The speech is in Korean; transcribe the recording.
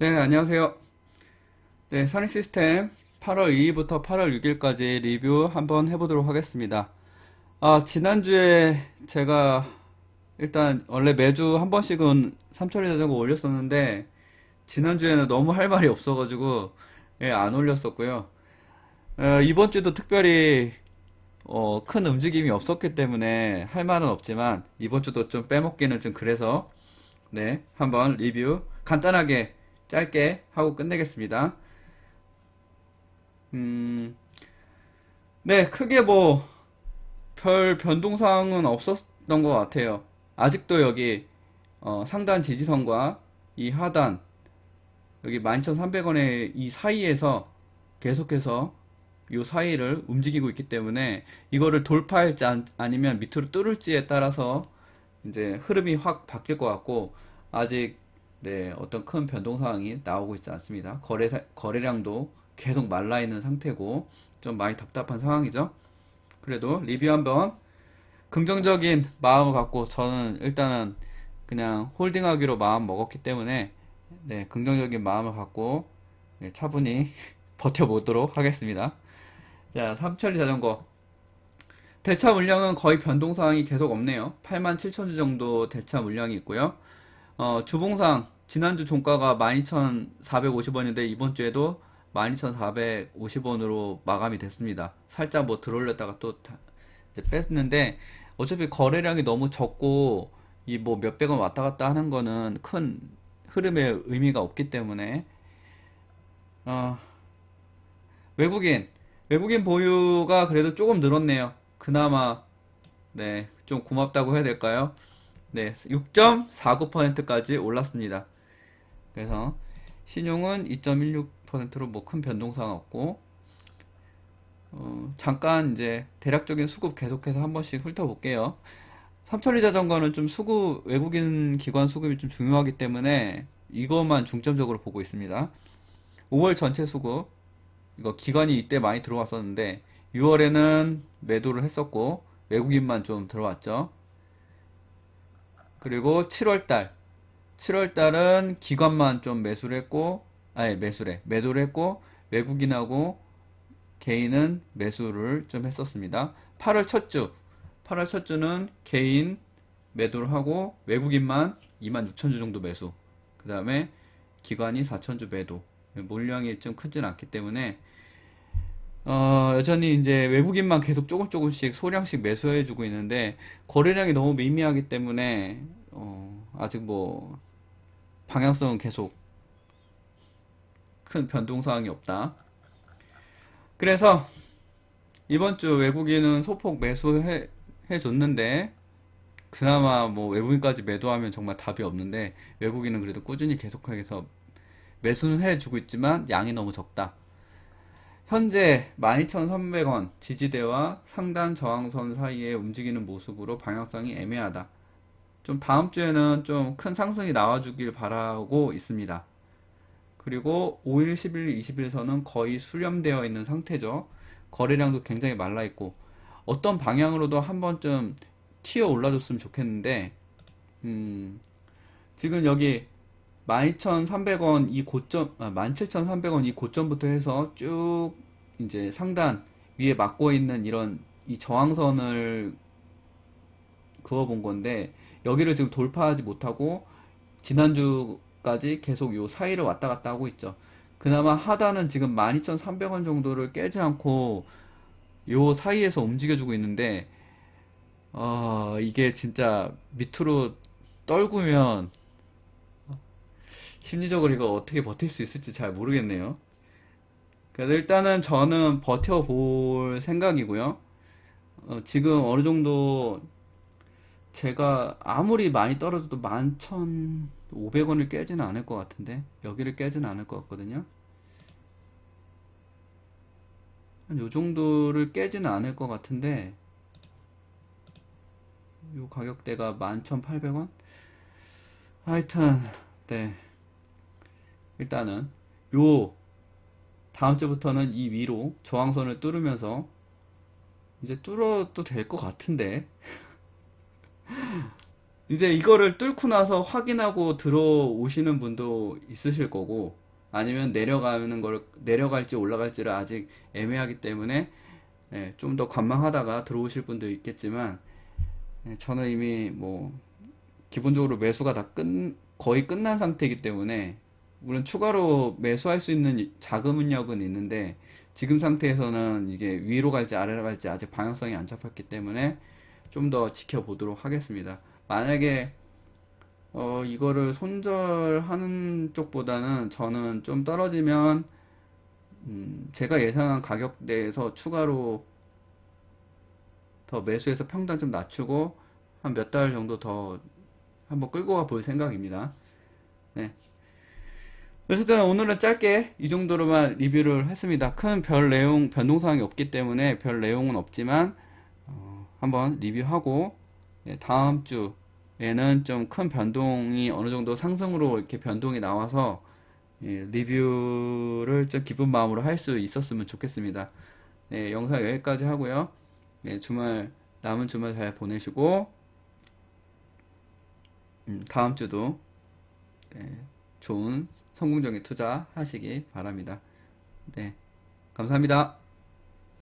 네, 안녕하세요. 네, 선익 시스템 8월 2일부터 8월 6일까지 리뷰 한번 해보도록 하겠습니다. 아, 지난주에 제가 일단 원래 매주 한 번씩은 삼천리 자전거 올렸었는데 지난주에는 너무 할 말이 없어가지고 예, 안 올렸었고요. 어, 이번 주도 특별히 어, 큰 움직임이 없었기 때문에 할 말은 없지만 이번 주도 좀 빼먹기는 좀 그래서 네, 한번 리뷰 간단하게 짧게 하고 끝내겠습니다. 음, 네, 크게 뭐 별 변동사항은 없었던 것 같아요. 아직도 여기 어, 상단 지지선과 이 하단 여기 12,300원의 이 사이에서 계속해서 이 사이를 움직이고 있기 때문에 이거를 돌파할지 안- 아니면 밑으로 뚫을지에 따라서 이제 흐름이 확 바뀔 것 같고 아직 네, 어떤 큰 변동 사항이 나오고 있지 않습니다. 거래 거래량도 계속 말라 있는 상태고 좀 많이 답답한 상황이죠. 그래도 리뷰 한번 긍정적인 마음을 갖고 저는 일단은 그냥 홀딩하기로 마음 먹었기 때문에 네, 긍정적인 마음을 갖고 네, 차분히 버텨보도록 하겠습니다. 자, 삼천리 자전거. 대차 물량은 거의 변동 사항이 계속 없네요. 8만 7천 주 정도 대차 물량이 있고요. 어, 주봉상 지난주 종가가 12,450원인데 이번 주에도 12,450원으로 마감이 됐습니다. 살짝 뭐 들어올렸다가 또 다- 이제 뺐는데 어차피 거래량이 너무 적고 이 뭐 몇백 원 왔다 갔다 하는 거는 큰 흐름의 의미가 없기 때문에 어, 외국인 외국인 보유가 그래도 조금 늘었네요. 그나마 네, 좀 고맙다고 해야 될까요? 네, 6.49%까지 올랐습니다. 그래서 신용은 2.16%로 뭐 큰 변동사항 없고 어, 잠깐 이제 대략적인 수급 계속해서 한 번씩 훑어볼게요. 삼천리 자전거는 좀 수급 외국인 기관 수급이 좀 중요하기 때문에 이것만 중점적으로 보고 있습니다. 5월 전체 수급 이거 기관이 이때 많이 들어왔었는데 6월에는 매도를 했었고 외국인만 좀 들어왔죠. 그리고 7월 달 7월 달은 기관만 좀 매수를 했고 아니 매수래 매도를 했고 외국인하고 개인은 매수를 좀 했었습니다. 8월 첫 주, 8월 첫 주는 개인 매도를 하고 외국인만 26,000주 정도 매수. 그 다음에 기관이 4,000주 매도. 물량이 좀 크진 않기 때문에 어, 여전히 이제 외국인만 계속 조금 조금씩 소량씩 매수해주고 있는데 거래량이 너무 미미하기 때문에 어, 아직 뭐 방향성은 계속 큰 변동 사항이 없다. 그래서 이번 주 외국인은 소폭 매수해 해 줬는데 그나마 뭐 외국인까지 매도하면 정말 답이 없는데 외국인은 그래도 꾸준히 계속해서 매수는 해주고 있지만 양이 너무 적다. 현재 12,300원 지지대와 상단 저항선 사이에 움직이는 모습으로 방향성이 애매하다. 좀 다음 주에는 좀 큰 상승이 나와주길 바라고 있습니다. 그리고 5일, 10일, 20일선은 거의 수렴되어 있는 상태죠. 거래량도 굉장히 말라 있고 어떤 방향으로도 한 번쯤 튀어 올라줬으면 좋겠는데 음, 지금 여기 12,300원 이 고점, 아, 17,300원 이 고점부터 해서 쭉 이제 상단 위에 막고 있는 이런 이 저항선을 그어본 건데 여기를 지금 돌파하지 못하고 지난주까지 계속 요 사이를 왔다 갔다 하고 있죠. 그나마 하단은 지금 12,300원 정도를 깨지 않고 요 사이에서 움직여주고 있는데 어, 이게 진짜 밑으로 떨구면 심리적으로 이거 어떻게 버틸 수 있을지 잘 모르겠네요. 그래서 일단은 저는 버텨볼 생각이고요. 어, 지금 어느 정도 제가 아무리 많이 떨어져도 11,500원을 깨지는 않을 것 같은데 여기를 깨지는 않을 것 같거든요. 한요 정도를 깨지는 않을 것 같은데 요 가격대가 11,800원? 하여튼 네 일단은 요 다음 주부터는 이 위로 저항선을 뚫으면서 이제 뚫어도 될 것 같은데. 이제 이거를 뚫고 나서 확인하고 들어오시는 분도 있으실 거고, 아니면 내려가는 걸, 내려갈지 올라갈지를 아직 애매하기 때문에, 예, 좀 더 관망하다가 들어오실 분도 있겠지만, 예, 저는 이미 뭐, 기본적으로 매수가 다 끝, 거의 끝난 상태이기 때문에, 물론 추가로 매수할 수 있는 자금력은 있는데, 지금 상태에서는 이게 위로 갈지 아래로 갈지 아직 방향성이 안 잡혔기 때문에, 좀 더 지켜보도록 하겠습니다. 만약에 어, 이거를 손절하는 쪽보다는 저는 좀 떨어지면 음, 제가 예상한 가격대에서 추가로 더 매수해서 평단 좀 낮추고 한 몇 달 정도 더 한번 끌고 가 볼 생각입니다. 네. 어쨌든 오늘은 짧게 이 정도로만 리뷰를 했습니다. 큰 별 내용, 변동사항이 없기 때문에 별 내용은 없지만 어, 한번 리뷰하고 예, 다음 주에는 좀 큰 변동이 어느 정도 상승으로 이렇게 변동이 나와서 예, 리뷰를 좀 기쁜 마음으로 할 수 있었으면 좋겠습니다. 네, 영상 여기까지 하고요. 네, 주말 남은 주말 잘 보내시고 음, 다음 주도 네, 좋은 성공적인 투자 하시기 바랍니다. 네, 감사합니다.